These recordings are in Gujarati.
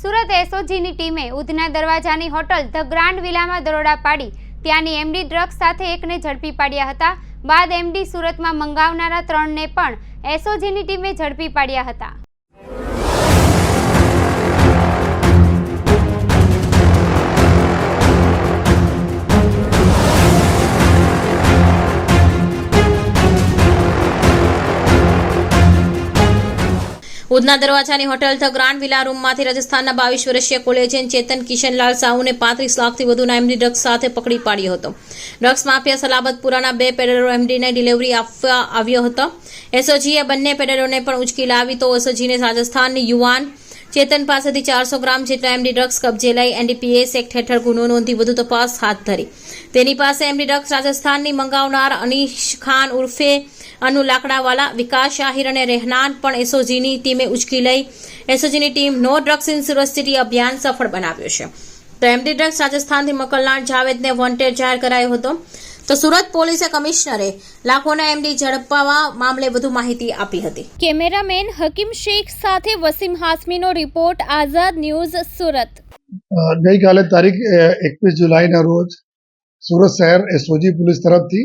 સુરત એસઓજીની ટીમે ઉધના દરવાજાની હોટલ ધ ગ્રાન્ડ વિલામાં દરોડા પાડી. ત્યાંની એમડી ડ્રગ્સ સાથે એકને ઝડપી પાડ્યા હતા. બાદ એમડી સુરતમાં મંગાવનારા ત્રણને પણ એસઓજીની ટીમે ઝડપી પાડ્યા હતા. ઉધના દરવાજાની હોટેલ ધ ગ્રાન્ડ વિલા રૂમમાંથી રાજસ્થાનના બાવીસ વર્ષીય કોલેજિયન ચેતન કિશનલાલ સાહુને પાંત્રીસ લાખથી વધુના એમડી ડ્રગ્સ સાથે પકડી પાડ્યો હતો. ડ્રગ્સ માફિયા સલાબતપુરાના બે પેડરો એમડીને ડિલિવરી આપવા આવ્યો હતો. એસઓજીએ બંને પેડરોને પણ ઉચકી લાવી તો એસઓજીને રાજસ્થાનની યુવાન ચેતન પાસેથી ચારસો ગ્રામ જેટલા એમડી ડ્રગ્સ કબજે લઈ એનડીપીએસ એક્ટ હેઠળ ગુનો નોંધી વધુ તપાસ હાથ ધરી. તેની પાસે એમડી ડ્રગ્સ રાજસ્થાનની મંગાવનાર અનીશ ખાન ઉર્ફે અનુ લાકડાવાલા વિકાસ શાહિર અને રહેનાન પણ એસઓજીની ટીમે ઉચકી લઈ. એસઓજીની team no drugs in Surat city અભિયાન સફળ બનાવ્યો છે. તો એમડી ડ્રગ્સ રાજસ્થાનથી મોકલનાર જાવેદને વોન્ટેડ જાહેર કરાયો હતો. તો સુરત પોલીસે કમિશનરે લાખોના એમડી ઝડપવા મામલે વધુ માહિતી આપી હતી. કેમેરામેન હકીમ શેખ સાથે વસીમ હાસમીનો રિપોર્ટ આઝાદ ન્યૂઝ સુરત. ગઈકાલે તારીખ એકવીસ જુલાઈના રોજ સુરત શહેર એસઓજી પોલીસ તરફથી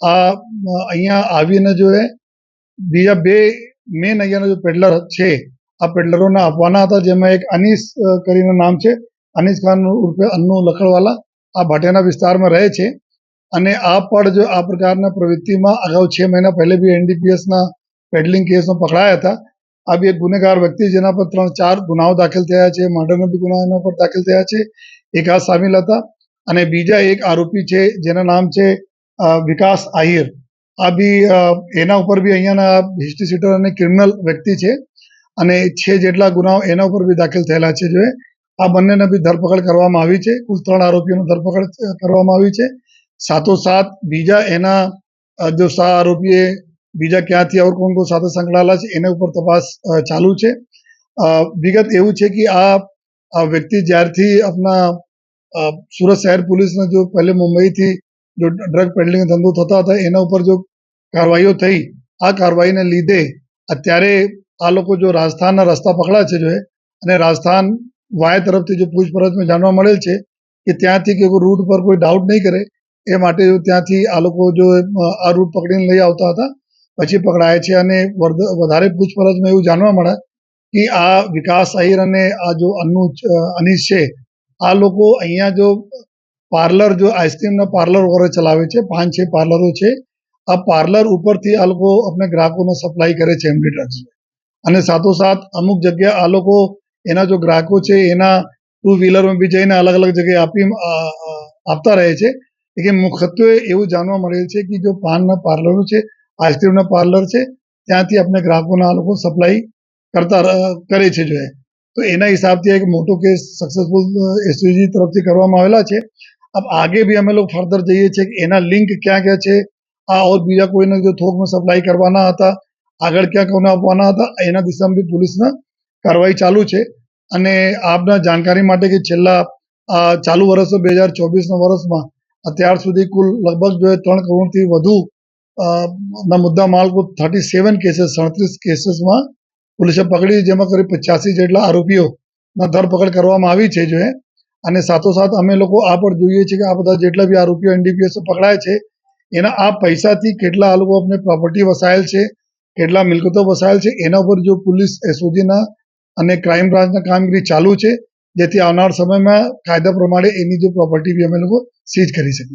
આ અહીંયા આવીને જો એ બીજા બે મેન અહીંયાના જો પેડલર છે, આ પેડલરોને આપવાના હતા, જેમાં એક અનીસ કરીને નામ છે, અનીસ ખાન ઉર્ફે અન્નુ લખડવાલા આ ભાટિયાના વિસ્તારમાં રહે છે. અને આ પણ જો આ પ્રકારના પ્રવૃત્તિમાં અગાઉ છ મહિના પહેલે બી એનડીપીએસના પેડલિંગ કેસમાં પકડાયા હતા. આ બી ગુનેગાર વ્યક્તિ જેના પર ત્રણ, ચાર ગુનાઓ દાખલ થયા છે, મર્ડરના બી ગુના એના પર દાખલ થયા છે. એક આ સામેલ હતા. અને બીજા એક આરોપી છે, જેના નામ છે વિકાસ આહિર. આ બી એના ઉપર બી અહીંયાના હિસ્ટ્રી સીટર અને ક્રિમિનલ વ્યક્તિ છે અને છે જેટલા ગુનાઓ એના ઉપર બી દાખલ થયેલા છે જો આ બંનેને બી ધરપકડ કરવામાં આવી છે. કુલ ત્રણ આરોપીઓની ધરપકડ કરવામાં આવી છે. સાથોસાથ બીજા એના જો સા આરોપીએ બીજા ક્યાંથી ઓર કોણ કોણ સાથે સંકળાયેલા છે, એના ઉપર તપાસ ચાલુ છે. વિગત એવું છે કે આ વ્યક્તિ જ્યારથી આપણા સુરત શહેર પોલીસને જો પહેલે મુંબઈથી જો ડ્રગ પેડલિંગ ધંધો થતા હતા, એના ઉપર જો કાર્યવાહીઓ થઈ, આ કાર્યવાહીને લીધે અત્યારે આ લોકો જો રાજસ્થાનના રસ્તા પકડા છે જો અને રાજસ્થાન વાય તરફથી જો પૂછપરછમાં જાણવા મળેલ છે કે ત્યાંથી કે રૂટ પર કોઈ ડાઉટ નહીં કરે, એ માટે ત્યાંથી આ લોકો જો આ રૂટ પકડીને લઈ આવતા હતા, પછી પકડાય છે અને વધારે પૂછપરછમાં એવું જાણવા મળે કે આ વિકાસ આહિર અને આ જો અનુ અનીશ છે, આ લોકો અહીંયા જો પાર્લર જો આઈસ્ક્રીમના પાર્લર વગેરે ચલાવે છે, પાંચ, છ પાર્લરો છે, આ પાર્લર ઉપરથી આ લોકો આપણે ગ્રાહકોને સપ્લાય કરે છે એમડી ડ્રગ્સ અને સાથોસાથ અમુક જગ્યા આ લોકો એના જો ગ્રાહકો છે, એના ટુ વ્હીલરમાં બી જઈને અલગ અલગ જગ્યાએ આપી આપતા રહે છે. કે મુખ્યત્વે એવું જાણવા મળેલ છે કે જો પાનના પાર્લરો છે આઈસ્ક્રીમના પાર્લર છે, ત્યાંથી આપણે ગ્રાહકોને આ લોકો સપ્લાય કરતા કરે છે જો તો એના હિસાબથી એક મોટો કેસ સક્સેસફુલ એસયુજી તરફથી કરવામાં આવેલા છે. अब आगे भी અમે લોકો ફર્ધર જઈએ છીએ કે એના લિંક ક્યાં ક્યાં છે આ ઓર બીજા કોઈને જો થોકમાં સપ્લાય કરવાના હતા આગળ ક્યાં કોને આપવાના હતા એના દિશામાં બી પોલીસના કાર્યવાહી ચાલુ છે અને આપના જાણકારી માટે કે છેલ્લા આ ચાલુ વર્ષ બે હજાર ચોવીસના વર્ષમાં અત્યાર સુધી કુલ લગભગ જો એ ત્રણ કરોડથી વધુ અ, ના મુદ્દા માલ કુલ થર્ટી સેવન કેસીસ સડત્રીસ કેસીસમાં પોલીસે પકડી જેમાં કરી પચાસી જેટલા આરોપીઓના ધરપકડ કરવામાં આવી છે જો એ અને સાથોસાથ અમે લોકો આ પણ જોઈએ છીએ કે આ બધા જેટલા બી આરોપીઓ એનડીપીએસ પકડાય છે, એના આ પૈસાથી કેટલા આ લોકો આપણે પ્રોપર્ટી વસાયેલ છે, કેટલા મિલકતો વસાયેલ છે, એના ઉપર જો પોલીસ એસઓજીના અને ક્રાઇમ બ્રાન્ચના કામગીરી ચાલુ છે, જેથી આવનાર સમયમાં કાયદા પ્રમાણે એની જો પ્રોપર્ટી બી અમે લોકો સીઝ કરી શકીએ.